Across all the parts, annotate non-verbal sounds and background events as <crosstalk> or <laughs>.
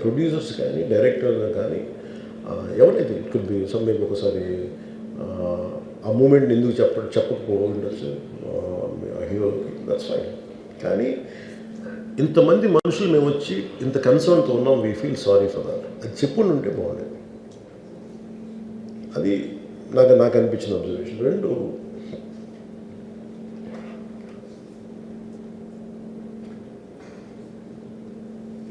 Producers కానీ director కానీ ఎవరైతే it could be some maybe ఒకసారి ఆ, ఆ మూమెంట్ ఎందుకు చెప్ప చెప్పకపోవచ్చు హీరోకి దట్స్ ఫైన్ కానీ ఇంతమంది మనుషులు మేము వచ్చి ఇంత కన్సర్న్తో ఉన్నాం we feel sorry for that అది చెప్పుండి ఉంటే బాగుండేది. అది నాకు నాకు అనిపించిన అబ్జర్వేషన్ రెండు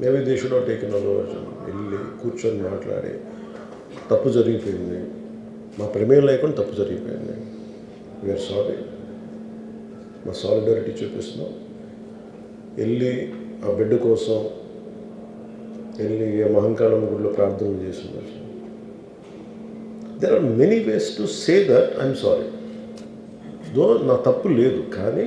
మేబీ దే షుడ్ టేకెన్ వెళ్ళి కూర్చొని మాట్లాడి తప్పు జరిగిపోయింది. మా ప్రమేయం లేకుండా తప్పు జరిగిపోయింది. వీఆర్ సారీ మా సాలిడారిటీ చూపిస్తున్నాం. వెళ్ళి ఆ బిడ్డ కోసం వెళ్ళి మహంకాళమ్మ గుడిలో ప్రార్థన చేస్తున్నారు there are many ways to say that I'm sorry though నా తప్పు లేదు కానీ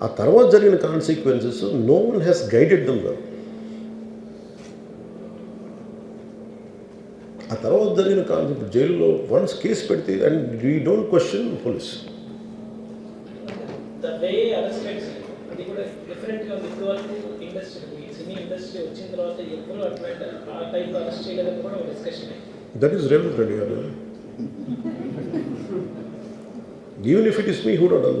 ఆ తర్వాత జరిగిన consequences no one has guided them well ఆ తర్వాత జరిగిన కాన్సెప్ట్ జైల్లో వన్స్ కేసు పెడితే and we don't question police ఇప్పుడు that is Revanth Reddy garu even if it is me who dot done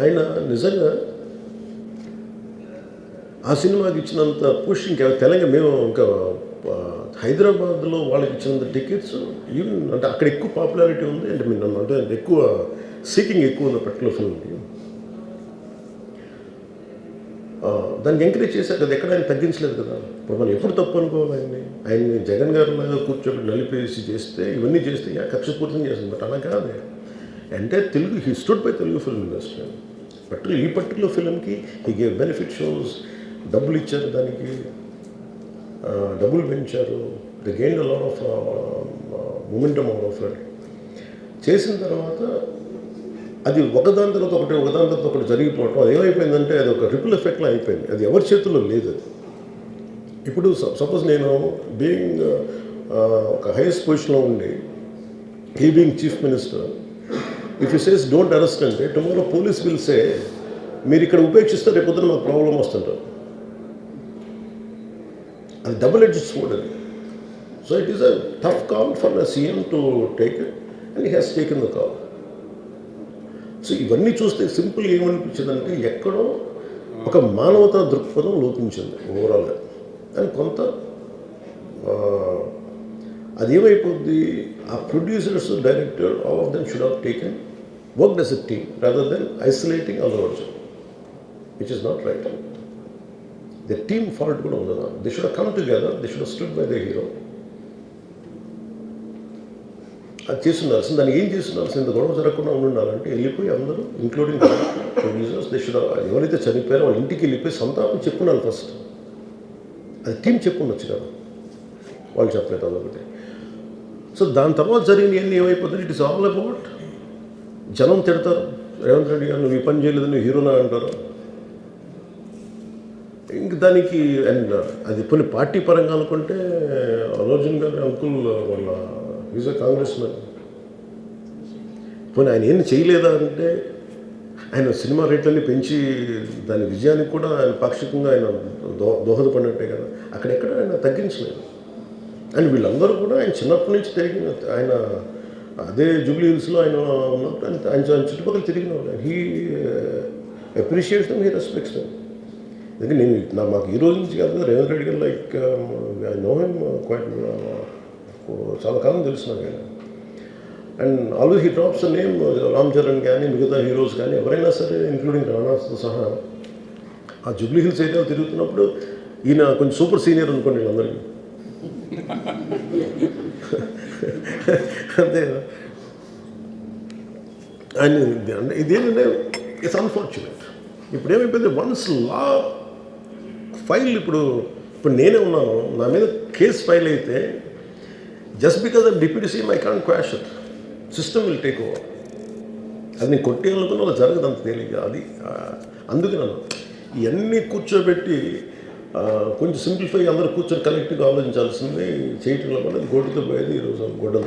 ఆయన నిజంగా ఆ సినిమాకి ఇచ్చినంత పుష్ ఇంకా తెలంగాణ మేము ఇంకా హైదరాబాద్లో వాళ్ళకి ఇచ్చినంత టికెట్స్ ఈవెన్ అంటే అక్కడ ఎక్కువ పాపులారిటీ ఉంది. అంటే మీరు నన్ను అంటే ఎక్కువ సీకింగ్ ఎక్కువ ఉంది పర్టికులర్ ఫిల్మ్కి దాన్ని ఎంకరేజ్ చేశారు కదా ఎక్కడ ఆయన తగ్గించలేదు కదా. ఇప్పుడు మనం ఎప్పుడు తప్పు అనుకోవాలి ఆయన్ని? ఆయన్ని జగన్ గారు లాగా కూర్చోబెట్టి నలిపేసి చేస్తే ఇవన్నీ చేస్తే యా కక్షపూర్తం చేస్తుంది. బట్ అలా కాదు. అంటే Telugu he stood by Telugu film industry particular ఈ పర్టికులర్ ఫిల్మ్కి హీ గేవ్ బెనిఫిట్ షోస్ డబ్బులు ఇచ్చారు దానికి డబ్బులు పెంచారు. The gain lot of momentum out of it చేసిన తర్వాత అది ఒకదాని తర్వాత ఒకటి ఒకదాని తర్వాత ఒకటి జరిగిపోవటం అది ఏమైపోయిందంటే అది ఒక రిపుల్ ఎఫెక్ట్లో అయిపోయింది. అది ఎవరి చేతుల్లో లేదు అది. ఇప్పుడు సపోజ్ నేను బీయింగ్ uh, uh, ఒక హైయెస్ట్ పొజిషన్లో ఉండి he being chief minister if you says don't arrest అంటే టుమారో పోలీస్ విల్ సే మీరు ఇక్కడ ఉపేక్షిస్తే రేపు పొద్దున మాకు ప్రాబ్లం వస్తుంటారు అది డబుల్ ఎడ్జ్ స్వోర్డ్ అది. So it is a tough call for the CM to take it and he has taken the call so ఇవన్నీ చూస్తే సింపుల్ ఏమనిపించిందంటే ఎక్కడో ఒక మానవతా దృక్పథం లోపించింది ఓవరాల్గా అండ్ కొంత అదేమైపోద్ది అది ఏమైపోద్ది? ఆ producers director all of them should have taken work as a team rather than isolating which is not is not right the could fault కూడా should have come together, they should have stood by the hero అది చేసి దాన్ని ఏం చేస్తున్నారు? ఇంత గొడవ జరగకుండా ఉండాలంటే వెళ్ళిపోయి అందరూ ఇంక్లూడింగ్ ప్రొడ్యూసర్స్ దే షుడ్ ఎవరైతే చనిపోయారో వాళ్ళ ఇంటికి వెళ్ళిపోయి సంతాపం చెప్పున్నారు ఫస్ట్ అది టీం చెప్పుండొచ్చు కదా? వాళ్ళు చెప్పలేదు అదొకటి సో దాని తర్వాత జరిగిన ఏమైపోతుంది ఇట్ ఇస్ ఆల్ అబౌట్ జనం తిడతారు. రేవంత్ రెడ్డి గారు నువ్వు ఈ పని చేయలేదు నువ్వు హీరోనా అంటారు. ఇంక దానికి అండ్ అది కొన్ని పార్టీ పరంగా అనుకుంటే అర్జున్ గారి అంకుల్ వాళ్ళ ఈజ్ అ కాంగ్రెస్ మ్యాన్ పోనీ ఆయన ఏం చేయలేదా అంటే ఆయన సినిమా రేట్లన్నీ పెంచి దాని విజయానికి కూడా ఆయన పాక్షికంగా ఆయన దో దోహదపడినట్టే కదా. అక్కడెక్కడ ఆయన తగ్గించలేదు. అండ్ వీళ్ళందరూ కూడా ఆయన చిన్నప్పటి నుంచి తిరిగిన ఆయన అదే జూబ్లీ హిల్స్లో ఆయన ఉన్నప్పుడు ఆయన ఆయన చుట్టుపక్కల తిరిగిన వాళ్ళు he appreciates them he respects them నేను నా మాకు ఈ రోజు నుంచి కాదు Revanth Reddy garu like I know him quite చాలా కాలం తెలుసు నాకు ఆయన. And always he drops name Ram Charan కానీ మిగతా హీరోస్ కానీ ఎవరైనా సరే ఇంక్లూడింగ్ రాణాస్తో సహా ఆ జూబ్లీ హిల్స్ ఏరియాలో తిరుగుతున్నప్పుడు ఈయన కొంచెం సూపర్ సీనియర్ అనుకోండి వీళ్ళందరికీ <laughs> అంతే కదా ఇది- ఏంటంటే ఇదేంటంటే ఇట్స్ అన్ఫార్చునేట్ ఇప్పుడు ఏమైపోయింది వన్స్ లా ఫైల్ ఇప్పుడు ఇప్పుడు నేనే ఉన్నాను. నా మీద కేసు ఫైల్ అయితే just because of deputy CM I can't question system will take over అది నేను కొట్టేయాలనుకున్న అలా జరగదు అంత తేలిక అది అందుకే నన్ను ఇవన్నీ కూర్చోబెట్టి కొంచెం సింప్లిఫై అందరూ కూర్చొని కలెక్టివ్గా ఆలోచించాల్సింది చేయటంలో కూడా గోటుతో పోయేది ఈరోజు గొడ్డలు.